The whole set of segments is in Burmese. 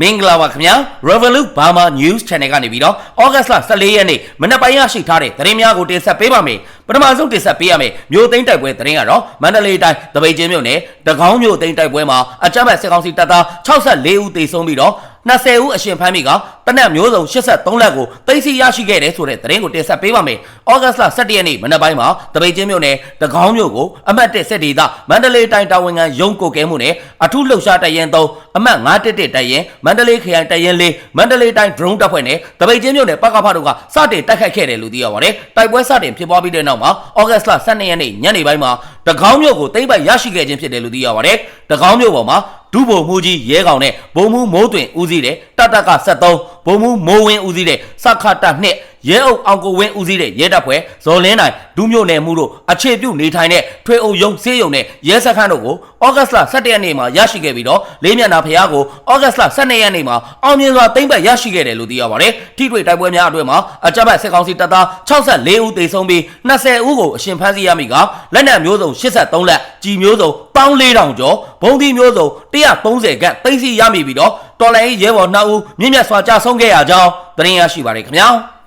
မင်္ဂလာပါခင်ဗျာ Revolut Burma News Channel ကနေပြီးတော့ August လ14ရက်နေ့မနက်ပိုင်းရရှိထားတဲ့သတင်းများကိုတင်ဆက်ပေးပါမယ်ပထမဆုံးတင်ဆက်ပေးရမယ်မြို့သိမ်းတိုက်ပွဲသတင်းကတော့မန္တလေးတိုင်းတပိတ်ချင်းမြို့နယ်တကောင်းမြို့သိမ်းတိုက်ပွဲမှာအကြမ်းဖက်စစ်ကောင်စီတပ်သား64ဦးသေဆုံးပြီးတော့ 20ဦးအရှင်ဖမ်းမိကတနက်မျိုးစုံ83လက်ကိုသိမ်းဆီးရရှိခဲ့တယ်ဆိုတဲ့သတင်းကိုတင်ဆက်ပေးပါမယ်။ဩဂတ်စ်လ17ရက်နေ့မနက်ပိုင်းမှာတပိတ်ချင်းမြို့နယ်တကောင်းမြို့ကိုအမှတ်1စစ်ဒေသမန္တလေးတိုင်းတာဝန်ခံရုံးကိုကဲမှုနဲ့အထုလှုပ်ရှားတရင်3အမှတ်911တရင်မန္တလေးခရိုင်တရင်4မန္တလေးတိုင်း drone တပ်ဖွဲ့နဲ့တပိတ်ချင်းမြို့နယ်ပကဖတို့ကစတင်တိုက်ခိုက်ခဲ့တယ်လို့သိရပါတယ်။တိုက်ပွဲစတင်ဖြစ်ပွားပြီးတဲ့နောက်မှာဩဂတ်စ်လ12ရက်နေ့ညနေပိုင်းမှာတကောင်းမြို့ကိုသိမ်းပိုက်ရရှိခဲ့ခြင်းဖြစ်တယ်လို့သိရပါတယ်။တကောင်းမြို့ပေါ်မှာ ဒုဗိုလ်မှူးကြီးရဲကောင်နဲ့ဗိုလ်မှူးမိုးတွင်ဦးစီးတဲ့တတက73ဗိုလ်မှူးမိုးဝင်းဦးစီးတဲ့စခတ်တပ်2 ရဲအုပ်အောင်ကိုဝင်းဦးစီးတဲ့ရဲတပ်ဖွဲ့ဇော်လင်းနိုင်ဒုမြို့နယ်မှုတို့အခြေပြုနေထိုင်တဲ့ထွေအုပ်ရုံးစေးရုံနဲ့ရဲစခန်းတို့ကိုဩဂတ်စ်လ17ရက်နေ့မှာရရှိခဲ့ပြီးတော့လေးမျက်နှာဖျားကိုဩဂတ်စ်လ12ရက်နေ့မှာအောင်မြင်စွာသိမ်းပိုက်ရရှိခဲ့တယ်လို့သိရပါတယ်။ထိတွေ့တိုက်ပွဲများအတွင်းမှာအကြမ်းဖက်စစ်ကောင်စီတပ်သား64ဦးသေဆုံးပြီး20ဦးကိုအရှင်ဖမ်းဆီးရမိကလက်နက်မျိုးစုံ83လက်ကြီးမျိုးစုံ14000ကျော်ဘုံဒီမျိုးစုံ130ခန့်သိမ်းဆီးရမိပြီးတော့တော်လိုင်းရဲဘော်2ဦးမြင့်မြတ်စွာကြာဆုံးခဲ့ရကြောင်းသတင်းရရှိပါတယ်ခင်ဗျာ။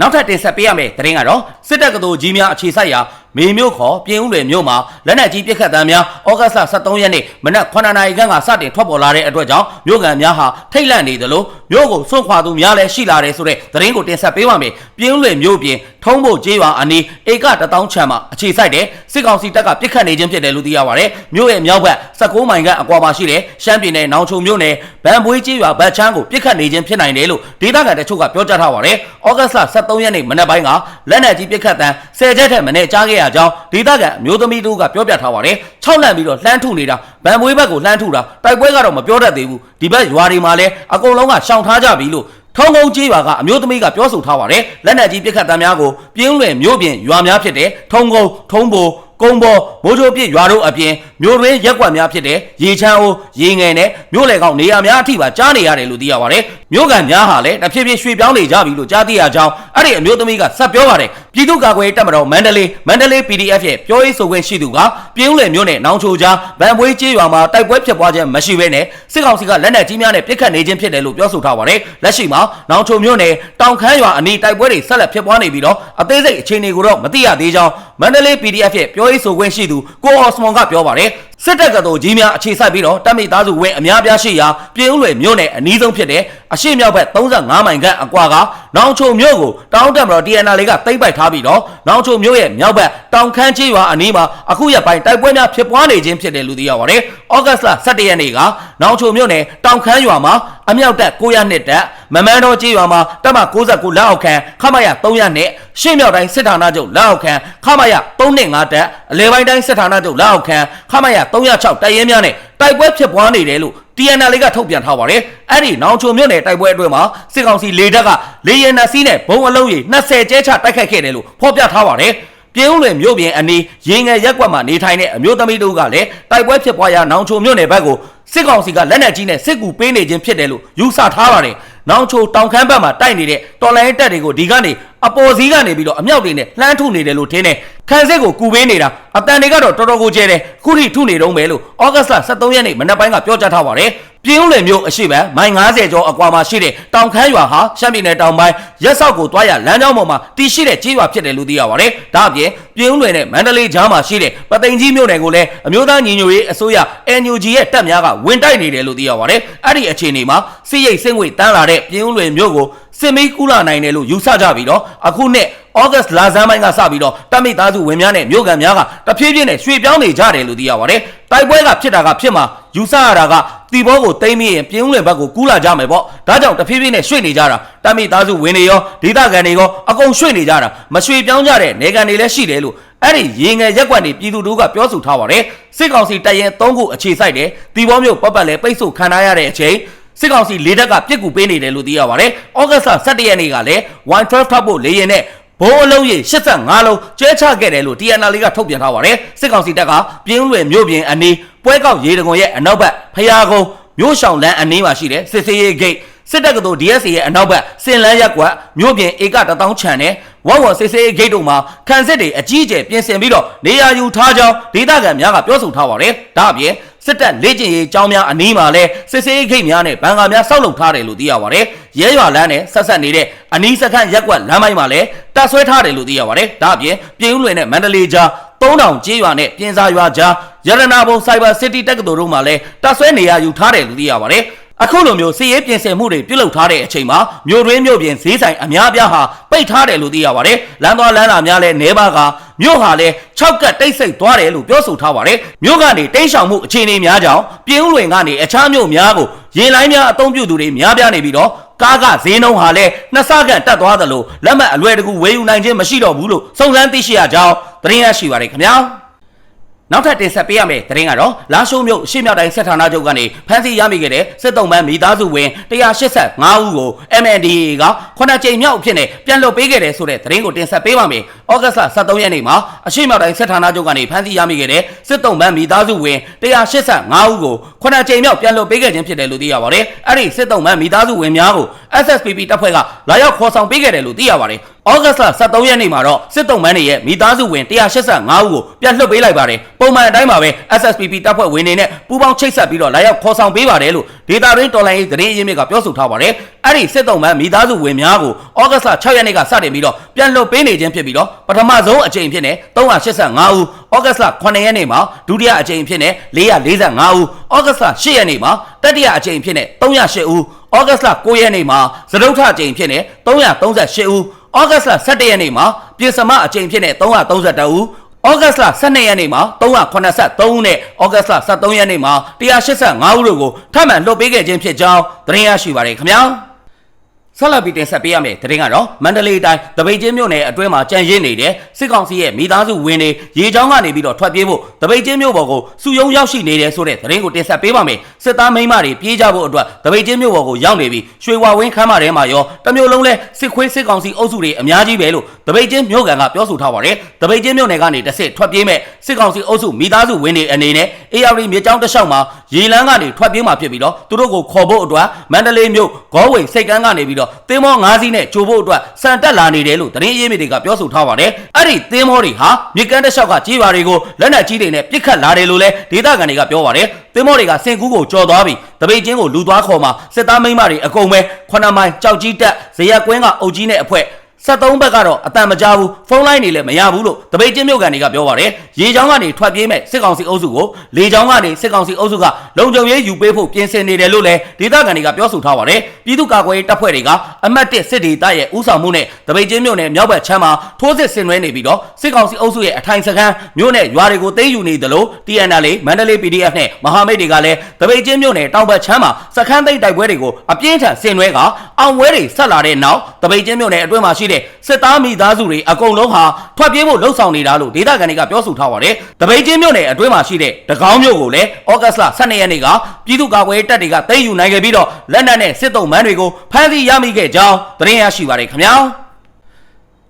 နောက်ထပ်တင်ဆက်ပေးရမယ့်သတင်းကတော့စစ်တပ်ကတော်ကြီးများအခြေစိုက်ရာ မေမြို့ခေါ်ပြင်ဦးလွယ်မြို့မှာလက်နက်ကြီးပစ်ခတ်တမ်းများဩဂတ်စ်လ23ရက်နေ့မနက်9နာရီခန့်ကစတင်ထွက်ပေါ်လာတဲ့အတွက်ကြောင့်မြို့ကန်များဟာထိတ်လန့်နေသလိုမြို့ကိုစွန့်ခွာသူများလည်းရှိလာတယ်ဆိုတဲ့သတင်းကိုတင်ဆက်ပေးပါမယ်။ပြင်ဦးလွယ်မြို့ပြင်ထုံးဖို့ကျေးရွာအနီးဧက1000ချမ်းမှာအခြေစိုက်တဲ့စစ်ကောင်စီတပ်ကပစ်ခတ်နေခြင်းဖြစ်တယ်လို့သိရပါတယ်။မြို့ရဲ့မြောက်ဘက်16မိုင်ခန့်အကွာမှာရှိတဲ့ရှမ်းပြည်နယ်နောင်ချုံမြို့နယ်ဗန်ပွေးကျေးရွာဗတ်ချမ်းကိုပစ်ခတ်နေခြင်းဖြစ်နိုင်တယ်လို့ဒေသခံတချို့ကပြောကြားထားပါတယ်။ဩဂတ်စ်လ23ရက်နေ့မနက်ပိုင်းကလက်နက်ကြီးပစ်ခတ်တမ်း10ချက်ထက်မနည်းကြားခဲ့ရကြောင်းဒေသခံအမျိုးသမီးတို့ကပြောပြထားပါတယ်။၆လန့်ပြီးတော့လှမ်းထုနေတာဗန်ပွေးဘက်ကိုလှမ်းထုတာတိုက်ပွဲကတော့မပြောတတ်သေးဘူး။ဒီဘက်ရွာတွေမှာလည်းအကုန်လုံးကရှောင်ထားကြပြီလို့ထုံးကုန်းကြီးရွာကအမျိုးသမီးကပြောဆိုထားပါတယ်လက်နက်ကြီးပစ်ခတ်တမ်းများကိုပြင်းလွယ်မြို့ပြင်ရွာများဖြစ်တဲ့ထုံးကုန်းထုံးပိုကုန်းပေါ်မိုးချိုပြစ်ရွာတို့အပြင် မြို့တွင်းရက်ကွက်များဖြစ်တဲ့ရေချမ်းအိုးရေငယ်နဲ့မြို့လေကောင်နေရာများအထိပါကြားနေရတယ်လို့သိရပါတယ်မြို့ကန်များဟာလည်းတစ်ဖြည်းဖြည်းရွှေ့ပြောင်းနေကြပြီလို့ကြားသိရကြောင်းအဲ့ဒီအမျိုးသမီးကဆက်ပြောပါတယ်ပြည်သူ့ကာကွယ်ရေးတပ်မတော်မန္တလေးမန္တလေး PDF ရဲ့ပြောရေးဆိုခွင့်ရှိသူကပြင်းလွယ်မြို့နယ်နောင်ချိုကြားဗန်ပွေးကျေးရွာမှာတိုက်ပွဲဖြစ်ပွားခြင်းမရှိဘဲနဲ့စစ်ကောင်စီကလက်နက်ကြီးများနဲ့ပစ်ခတ်နေခြင်းဖြစ်တယ်လို့ပြောဆိုထားပါတယ်လက်ရှိမှာနောင်ချိုမြို့နယ်တောင်ခမ်းရွာအနီးတိုက်ပွဲတွေဆက်လက်ဖြစ်ပွားနေပြီးတော့အသေးစိတ်အခြေအနေကိုတော့မသိရသေးကြောင်းမန္တလေး PDF ရဲ့ပြောရေးဆိုခွင့်ရှိသူကိုအော်စမွန်ကပြောပါတယ် စစ်တပ်ကတော်ကြီးများအခြေစိုက်ပြီးတော့တပ်မိသားစုဝင်းအများပြားရှိရာပြည်ဦးလွယ်မြို့နယ်အနီးဆုံးဖြစ်တဲ့အရှိမြောက်ဘက်35မိုင်ခန့်အကွာကနောင်ချုံမြို့ကိုတောင်းတက်မတော် TNL လေးကတိမ့်ပိုက်ထားပြီးတော့နောင်ချုံမြို့ရဲ့မြောက်ဘက်တောင်ခမ်းချေးရွာအနီးမှာအခုရက်ပိုင်းတိုက်ပွဲများဖြစ်ပွားနေခြင်းဖြစ်တယ်လို့သိရပါတယ်။ဩဂတ်စ်လ17ရက်နေ့ကနောင်ချုံမြို့နယ်တောင်ခမ်းရွာမှာအမြောက်တပ်900တက်မမန်းတော်ကြီးရွာမှာတပ်မ69လက်အောက်ခံခမရ300နဲ့ရှေ့မြောက်တိုင်းစစ်ဌာနချုပ်လက်အောက်ခံခမရ305တက်အလဲပိုင်းတိုင်းစစ်ဌာနချုပ်လက်အောက်ခံခမရ306တပ်ရဲများနဲ့ တိုက်ပွဲဖြစ်ပွားနေတယ်လို့ TNL ကထုတ်ပြန်ထားပါတယ်။အဲ့ဒီနောင်ချုံမြို့နယ်တိုက်ပွဲအတွင်းမှာစစ်ကောင်စီလေတပ်ကလေရင်နစီးနဲ့ဘုံအလုံးကြီး20ကျဲချတိုက်ခိုက်ခဲ့တယ်လို့ဖော်ပြထားပါတယ်။ပြင်းဦးလွင်မြို့ပြင်အနီးရင်ငယ်ရက်ကွက်မှာနေထိုင်တဲ့အမျိုးသမီးတို့ကလည်းတိုက်ပွဲဖြစ်ပွားရာနောင်ချုံမြို့နယ်ဘက်ကိုစစ်ကောင်စီကလက်နက်ကြီးနဲ့စစ်ကူပေးနေခြင်းဖြစ်တယ်လို့ယူဆထားပါတယ်။ နောင်ချိုတောင်ခမ်းဘက်မှာတိုက်နေတဲ့တော်လိုင်းတက်တွေကိုဒီကနေအပေါ်စီးကနေပြီးတော့အမြောက်တွေနဲ့လှမ်းထုနေတယ်လို့ထင်တယ်ခန်းစစ်ကိုကူပေးနေတာအတန်တွေကတော့တော်တော်ကိုကျဲတယ်ခုထိထုနေတော့မယ်လို့ဩဂတ်စ်လ23ရက်နေ့မနက်ပိုင်းကပြောကြားထားပါတယ်ပြင်းဦးလယ်မြို့အရှိတ်မိုင်90ကျော်အကွာမှာရှိတဲ့တောင်ခမ်းရွာဟာရှမ်းပြည်နယ်တောင်ပိုင်းရက်ဆောက်ကိုတွားရလမ်းကြောင်းပေါ်မှာတည်ရှိတဲ့ကြေးရွာဖြစ်တယ်လို့သိရပါတယ်ဒါအပြင်ပြင်းဦးလယ်နဲ့မန္တလေးကြားမှာရှိတဲ့ပသိမ်ကြီးမြို့နယ်ကိုလည်းအမျိုးသားညီညွတ်ရေးအစိုးရ NUG ရဲ့တပ်များကဝင်တိုက်နေတယ်လို့သိရပါတယ်အဲ့ဒီအခြေအနေမှာ စစ်ရိတ်စင့်ငွေတန်းလာတဲ့ပြင်းဦးလယ်မြို့ကိုစစ်မေးကူလာနိုင်တယ်လို့ယူဆကြပြီးတော့အခုနှစ်ဩဂတ်စ်လဆန်းပိုင်းကစပြီးတော့တပ်မိသားစုဝင်များနဲ့မြို့ကန်များကတဖြည်းဖြည်းနဲ့ရွှေ့ပြောင်းနေကြတယ်လို့သိရပါတယ်။တိုက်ပွဲကဖြစ်တာကဖြစ်မှာယူဆရတာကတီဘောကိုတိမ့်မိရင်ပြင်းဦးလင်ဘက်ကိုကူးလာကြမယ်ပေါ့။ဒါကြောင့်တဖြည်းဖြည်းနဲ့ရွှေ့နေကြတာတပ်မိသားစုဝင်တွေရောဒေသခံတွေရောအကုန်ရွှေ့နေကြတာမရွှေ့ပြောင်းကြတဲ့နေကန်တွေလည်းရှိတယ်လို့အဲ့ဒီရေငယ်ရက်ကွက်နေပြည်သူတို့ကပြောဆိုထားပါတယ်။စစ်ကောင်စီတပ်ရင်၃ခုအခြေစိုက်တယ်။တီဘောမျိုးပတ်ပတ်လဲပိတ်ဆို့ခံထားရတဲ့အချိန် စစ်ကောင်စီလေတပ်ကပြစ်ကူပေးနေတယ်လို့သိရပါတယ်။ဩဂတ်စ်လ17ရက်နေ့ကလည်း112ထပ်ဖို့လေရင်နဲ့ဘိုးအလုံးရေ85လုံးကျဲချခဲ့တယ်လို့ TNL ကထုတ်ပြန်ထားပါတယ်စစ်ကောင်စီတပ်ကပြင်းလွယ်မြို့ပြင်အနီးပွဲကောက်ရေတံခွန်ရဲ့အနောက်ဘက်ဖျားကုန်းမြို့ဆောင်လန်းအနီးမှာရှိတဲ့စစ်စေးရေးဂိတ် စစ်တပ်ကတော် DSA ရဲ့အနောက်ဘက်စင်လန်းရက်ကွက်မြို့ပြင်ဧက1000ချန်နဲ့ဝဝစစ်စေးဂိတ်တို့မှာခံစစ်တွေအကြီးအကျယ်ပြင်ဆင်ပြီးတော့နေရာယူထားကြောင်းဒေသခံများကပြောဆိုထားပါတယ်။ဒါအပြင်စစ်တပ်လေ့ကျင့်ရေးကျောင်းများအနီးမှာလည်းစစ်စေးဂိတ်များနဲ့ဘန်ကာများစောက်လုပ်ထားတယ်လို့သိရပါတယ်။ရဲရွာလမ်းနဲ့ဆက်ဆက်နေတဲ့အနီးစခန်းရက်ကွက်လမ်းပိုင်းမှာလည်းတပ်ဆွဲထားတယ်လို့သိရပါတယ်။ဒါအပြင်ပြည်ဦးလွင်နဲ့မန္တလေးကြား3000ကျေးရွာနဲ့ပြင်စာရွာကြားရတနာဘုံစိုက်ဘာစစ်တီတက္ကသိုလ်တို့မှာလည်းတပ်ဆွဲနေရာယူထားတယ်လို့သိရပါတယ်။ အခုလိုမျိုးစီးရဲပြင်ဆင်မှုတွေပြုလုပ်ထားတဲ့အချိန်မှာမြို့တွင်းမြို့ပြင်ဈေးဆိုင်အများအပြားဟာပိတ်ထားတယ်လို့သိရပါတယ်။လမ်းသွားလမ်းလာများလည်းနေပါကမြို့ဟာလည်း6ကတ်တိတ်ဆိတ်သွားတယ်လို့ပြောဆိုထားပါတယ်။မြို့ကနေတိတ်ဆောင်မှုအခြေအနေများကြောင့်ပြင်ဦးလွင်ကနေအခြားမြို့များကိုရေလိုင်းများအုံပြုသူတွေများပြားနေပြီးတော့ကားကဈေးနှုန်းဟာလည်းနှစ်ဆကန်တက်သွားသလိုလက်မှတ်အလွယ်တကူဝယ်ယူနိုင်ခြင်းမရှိတော့ဘူးလို့စုံစမ်းသိရှိရကြောင်းသတင်းရရှိပါရခင်ဗျာ။ နောက်ထပ်တင်ဆက်ပေးရမယ့်သတင်းကတော့လာရှိုးမြို့ရှေ့မြောက်တိုင်းစစ်ဌာနချုပ်ကနေဖမ်းဆီးရမိခဲ့တဲ့စစ်တုံးမန်းမိသားစုဝင်185ဦးကို MNDAA ကခုနှစ်ကြိမ်မြောက်အဖြစ်နဲ့ပြန်လွှတ်ပေးခဲ့တယ်ဆိုတဲ့သတင်းကိုတင်ဆက်ပေးပါမယ်။ဩဂတ်စ်လ23ရက်နေ့မှာအရှေ့မြောက်တိုင်းစစ်ဌာနချုပ်ကနေဖမ်းဆီးရမိခဲ့တဲ့စစ်တုံးမန်းမိသားစုဝင်185ဦးကိုခုနှစ်ကြိမ်မြောက်ပြန်လွှတ်ပေးခဲ့ခြင်းဖြစ်တယ်လို့သိရပါတယ်။အဲ့ဒီစစ်တုံးမန်းမိသားစုဝင်များကို SSPP တပ်ဖွဲ့ကလာရောက်ခေါ်ဆောင်ပေးခဲ့တယ်လို့သိရပါတယ်။ဩဂတ်စ်လ23ရက်နေ့မှာတော့စစ်တုံးမန်းတွေရဲ့မိသားစုဝင်185ဦးကိုပြန်လွှတ်ပေးလိုက်ပါတယ်။ပုံမှန်အတိုင်းပါပဲ SSPP တပ်ဖွဲ့ဝင်တွေနဲ့ပူးပေါင်းချိတ်ဆက်ပြီးတော့လာရောက်ခေါ်ဆောင်ပေးပါတယ်လို့ဒေတာရင်းတော်လိုင်းရေးသတင်းအရင်းမြစ်ကပြောဆိုထားပါတယ်။အဲ့ဒီစစ်တုံးမန်းမိသားစုဝင်များကိုဩဂတ်စ်လ6ရက်နေ့ကစတင်ပြီးတော့ပြန်လွှတ်ပေးနေခြင်းဖြစ်ပြီးတော့ပထမဆုံးအကြိမ်ဖြစ်နေ385ဦးဩဂတ်စ်လ9ရက်နေ့မှာဒုတိယအကြိမ်ဖြစ်နေ445ဦးဩဂတ်စ်လ10ရက်နေ့မှာတတိယအကြိမ်ဖြစ်နေ308ဦး ဩဂတ်စ်လ9ရက်နေ့မှာသရုတ်ထအကြိမ်ဖြစ်နေ338ဦးဩဂတ်စ်လ17ရက်နေ့မှာပြင်စမအကြိမ်ဖြစ်နေ332ဦးဩဂတ်စ်လ12ရက်နေ့မှာ383ဦးနဲ့ဩဂတ်စ်လ13ရက်နေ့မှာ185ဦးတို့ကိုထပ်မံလွှတ်ပေးခဲ့ခြင်းဖြစ်ကြောင်းသတင်းရရှိပါရခင်ဗျာ ဆက်လက်ပြီးတင်ဆက်ပေးရမယ့်သတင်းကတော့မန္တလေးတိုင်းတပိတ်ချင်းမြို့နယ်အတွင်းမှာကြံရင်းနေတဲ့စစ်ကောင်စီရဲ့မိသားစုဝင်တွေရေချောင်းကနေပြီးတော့ထွက်ပြေးဖို့တပိတ်ချင်းမြို့ပေါ်ကိုစုယုံရောက်ရှိနေတယ်ဆိုတဲ့သတင်းကိုတင်ဆက်ပေးပါမယ်စစ်သားမိန်းမတွေပြေးကြဖို့အတွက်တပိတ်ချင်းမြို့ပေါ်ကိုရောက်နေပြီးရွှေဝါဝင်းခမ်းမထဲမှာရောတမျိုးလုံးလဲစစ်ခွေးစစ်ကောင်စီအုပ်စုတွေအများကြီးပဲလို့တပိတ်ချင်းမြို့ကန်ကပြောဆိုထားပါတယ်တပိတ်ချင်းမြို့နယ်ကနေတစ်စစ်ထွက်ပြေးမဲ့စစ်ကောင်စီအုပ်စုမိသားစုဝင်တွေအနေနဲ့အေယာရီမြေကြောင်းတစ်လျှောက်မှာရေလန်းကနေထွက်ပြေးမှာဖြစ်ပြီးတော့သူတို့ကိုခေါ်ဖို့အတွက်မန္တလေးမြို့ဂေါဝိတ်စိတ်ကန်းကနေပြီးတော့သင်းမော၅စီးနဲ့ကြိုဖို့အတွက်စံတက်လာနေတယ်လို့သတင်းရေးမြစ်တွေကပြောဆိုထားပါတယ်အဲ့ဒီသင်းမောတွေဟာမြေကမ်းတစ်လျှောက်ကကြီးပါတွေကိုလက်နက်ကြီးတွေနဲ့ပစ်ခတ်လာတယ်လို့လည်းဒေသခံတွေကပြောပါတယ်သင်းမောတွေကစင်ကူးကိုကြော်သွားပြီးတပိတ်ချင်းကိုလူသွားခေါ်မှာစစ်သားမိန်းမတွေအကုန်ပဲခုနမိုင်ကြောက်ကြီးတက်ဇရက်ကွင်းကအုပ်ကြီးနဲ့အဖွဲ 73ဘက်ကတော့အတန်မကြဘူးဖုန်းလိုင်းတွေလည်းမရဘူးလို့တပိတ်ချင်းမြို့ကန်တွေကပြောပါတယ်ရေချောင်းကနေထွက်ပြေးမဲ့စစ်ကောင်စီအုပ်စုကိုလေချောင်းကနေစစ်ကောင်စီအုပ်စုကလုံခြုံရေးယူပေးဖို့ပြင်ဆင်နေတယ်လို့လည်းဒေသခံတွေကပြောဆိုထားပါတယ်ပြည်သူ့ကာကွယ်ရေးတပ်ဖွဲ့တွေကအမတ်1စစ်ဒေသရဲ့ဥဆောင်မှုနဲ့တပိတ်ချင်းမြို့နယ်မြောက်ဘက်ချမ်းမှာထိုးစစ်ဆင်နွှဲနေပြီးတော့စစ်ကောင်စီအုပ်စုရဲ့အထိုင်စခန်းမြို့နယ်ရွာတွေကိုသိမ်းယူနေတယ်လို့ TNL မန္တလေး PDF နဲ့မဟာမိတ်တွေကလည်းတပိတ်ချင်းမြို့နယ်တောင်ဘက်ချမ်းမှာစခန်းသိမ်းတိုက်ပွဲတွေကိုအပြင်းထန်ဆင်နွှဲကအောင်ဝဲတွေဆက်လာတဲ့နောက်တပိတ်ချင်းမြို့နယ်အတွင်းမှာရှိတဲ့စစ်သားမိသားစုတွေအကုန်လုံးဟာထွက်ပြေးဖို့လှုံ့ဆော်နေတာလို့ဒေသခံတွေကပြောဆိုထားပါတယ်။တပိတ်ချင်းမြို့နယ်အတွင်းမှာရှိတဲ့တကောင်းမြို့ကိုလည်းဩဂတ်စ်လ12ရက်နေ့ကပြည်သူ့ကာကွယ်ရေးတပ်တွေကသိမ်းယူနိုင်ခဲ့ပြီးတော့လက်နက်နဲ့စစ်တုံးမန်းတွေကိုဖမ်းဆီးရမိခဲ့ကြောင်းသတင်းရရှိပါတယ်ခင်ဗျာ။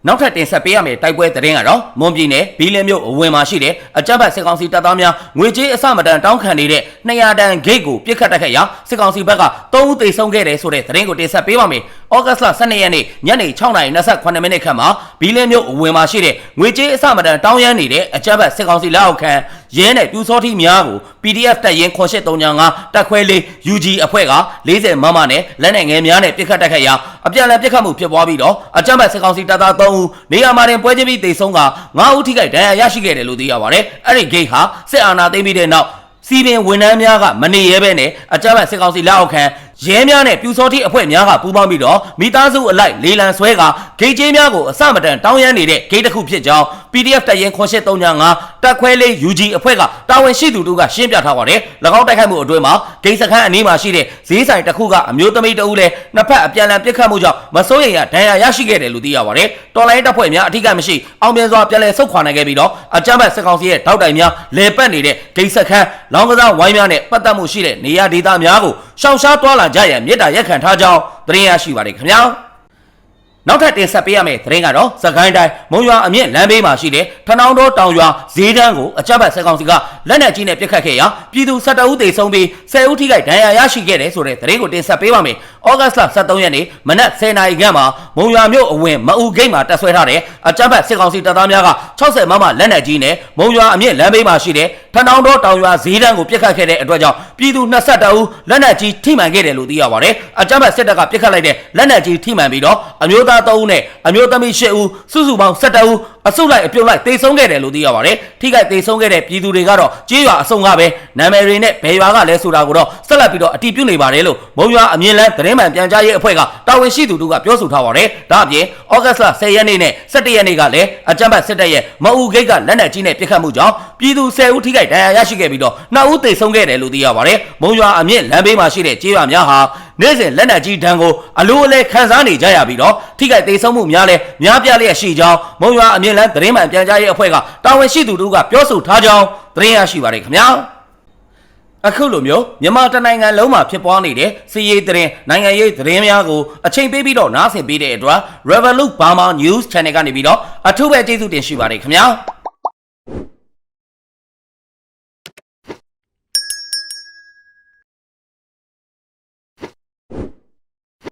နောက်ထပ်တင်ဆက်ပေးရမယ့်တိုက်ပွဲသတင်းကတော့မွန်ပြည်နယ်ဘီလင်းမြို့အဝင်မှာရှိတဲ့အကြမ်းဖက်စစ်ကောင်စီတပ်သားများငွေကြေးအစမတန်တောင်းခံနေတဲ့200တန်ဂိတ်ကိုပြစ်ခတ်တိုက်ခတ်ရာစစ်ကောင်စီဘက်က3ဦးသေဆုံးခဲ့တယ်ဆိုတဲ့သတင်းကိုတင်ဆက်ပေးပါမယ်။ဩဂတ်စ်လ12ရက်နေ့ညနေ6:28မိနစ်ခန့်မှာဘီလင်းမြို့အဝင်မှာရှိတဲ့ငွေကြေးအစမတန်တောင်းရမ်းနေတဲ့အကြမ်းဖက်စစ်ကောင်စီလက်အောက်ခံ ရဲနဲ့ပြူစောတိများကို PDF တပ်ရင်း8335တပ်ခွဲလေး UG အဖွဲ့က40မမနဲ့လက်နက်ငယ်များနဲ့ပြစ်ခတ်တိုက်ခတ်ရာအပြန်အလှန်ပြစ်ခတ်မှုဖြစ်ပွားပြီးတော့အကြမ်းဖက်စစ်ကောင်စီတပ်သား3ဦးနေရာမှာတင်ပွဲချင်းပြီးတေဆုံးက9ဦးထိခိုက်ဒဏ်ရာရရှိခဲ့တယ်လို့သိရပါတယ်။အဲ့ဒီဂိတ်ဟာစစ်အာဏာသိမ်းပြီးတဲ့နောက်စီပင်ဝန်ထမ်းများကမနေရဲပဲနဲ့အကြမ်းဖက်စစ်ကောင်စီလက်အောက်ခံ ရဲများနဲ့ပြူစောတိအဖွဲ့များကပူးပေါင်းပြီးတော့မိသားစုအလိုက်လေလံဆွဲကဂိတ်ကြီးများကိုအစမတန်တောင်းရမ်းနေတဲ့ဂိတ်တစ်ခုဖြစ်ကြောင်း PDF တပ်ရင်း8335တပ်ခွဲလေး UG အဖွဲ့ကတာဝန်ရှိသူတို့ကရှင်းပြထားပါတယ်။၎င်းတိုက်ခိုက်မှုအတွင်းမှာဂိတ်စခန်းအနီးမှာရှိတဲ့ဈေးဆိုင်တစ်ခုကအမျိုးသမီးတဦးလည်းနှစ်ဖက်အပြန်အလှန်ပစ်ခတ်မှုကြောင့်မစိုးရိမ်ရဒဏ်ရာရရှိခဲ့တယ်လို့သိရပါတယ်။တော်လိုင်းတပ်ဖွဲ့များအထူးကမရှိအောင်မြင်စွာပြန်လည်ဆုတ်ခွာနိုင်ခဲ့ပြီးတော့အကြမ်းဖက်စစ်ကောင်စီရဲ့ထောက်တိုင်များလေပတ်နေတဲ့ဂိတ်စခန်းလောင်းကစားဝိုင်းများနဲ့ပတ်သက်မှုရှိတဲ့နေရာဒေသများကို ရှောင်ရှားတွာလာကြရန်မြစ်တာရက်ခံထားကြောင်းသတင်းရရှိပါတယ်ခင်ဗျာ။နောက်ထပ်တင်ဆက်ပေးရမယ့်သတင်းကတော့စကိုင်းတိုင်းမုံရွာအမြင့်လမ်းဘေးမှာရှိတဲ့ထနောင်းတော်တောင်ရွာဈေးတန်းကိုအကြမ်းဖက်စစ်ကောင်စီကလက်နက်ကြီးနဲ့ပစ်ခတ်ခဲ့ရာပြည်သူ12ဦးသေဆုံးပြီး10ဦးထိခိုက်ဒဏ်ရာရရှိခဲ့တယ်ဆိုတဲ့သတင်းကိုတင်ဆက်ပေးပါမယ်။ဩဂတ်စ်လ23ရက်နေ့မနက်10:00နာရီခန့်မှာမုံရွာမြို့အဝင်မအူဂိတ်မှာတပ်ဆွဲထားတဲ့အကြမ်းဖက်စစ်ကောင်စီတပ်သားများက60မမလက်နက်ကြီးနဲ့မုံရွာအမြင့်လမ်းဘေးမှာရှိတဲ့ထနောင်းတော်တောင်ရွာဈေးတန်းကိုပစ်ခတ်ခဲ့တဲ့အတွက်ကြောင့်ပြည်သူ22ဦးလက်နက်ကြီးထိမှန်ခဲ့တယ်လို့သိရပါတယ်။အကြမ်းဖက်စစ်တပ်ကပစ်ခတ်လိုက်တဲ့လက်နက်ကြီးထိမှန်ပြီးတော့အမျိုးသား3ဦးနဲ့အမျိုးသမီး10ဦးစုစုပေါင်း17ဦးအစုလိုက်အပြုံလိုက်တေဆုံးခဲ့တယ်လို့သိရပါတယ်။ထိခိုက်တေဆုံးခဲ့တဲ့ပြည်သူတွေကတော့ကြေးရွာအစုံကပဲနာမည်တွေနဲ့ဘယ်ရွာကလဲဆိုတာကိုတော့ဆက်လက်ပြီးတော့အတည်ပြုနေပါတယ်လို့မုံရွာအမြင့်လန်းသတင်းမှန်ပြန်ကြားရေးအဖွဲ့ကတာဝန်ရှိသူတို့ကပြောဆိုထားပါတယ်။ဒါအပြင်ဩဂတ်စ်လ10ရက်နေ့နဲ့17ရက်နေ့ကလည်းအကြမ်းဖက်စစ်တပ်ရဲ့မအူဂိတ်ကလက်နက်ကြီးနဲ့ပစ်ခတ်မှုကြောင့်ပြည်သူ10ဦးထိခိုက်ဒဏ်ရာရရှိခဲ့ပြီးတော့2ဦးသေဆုံးခဲ့တယ်လို့သိရပါတယ်။မုံရွာအမြင့်လမ်းဘေးမှာရှိတဲ့ကြေးရွာများဟာနေ့စဉ်လက်နက်ကြီးဒဏ်ကိုအလိုအလဲခံစားနေကြရပြီးတော့ထိခိုက်သေးဆုံးမှုများလဲများပြားလျက်ရှိကြောင်းမုံရွာအမြင့်လန်းသတင်းမှန်ပြန်ကြားရေးအဖွဲ့ကတာဝန်ရှိသူတို့ကပြောဆိုထားကြောင်းသတင်းရရှိပါတယ်ခင်ဗျာအခုလိုမျိုးမြန်မာတနိုင်ငံလုံးမှာဖြစ်ပွားနေတဲ့စီးရေးသတင်းနိုင်ငံရေးသတင်းများကိုအချိန်ပေးပြီးတော့နားဆင်ပေးတဲ့အတွက် Revolut Burma News Channel ကနေပြီးတော့အထူးပဲကျေးဇူးတင်ရှိပါတယ်ခင်ဗျာ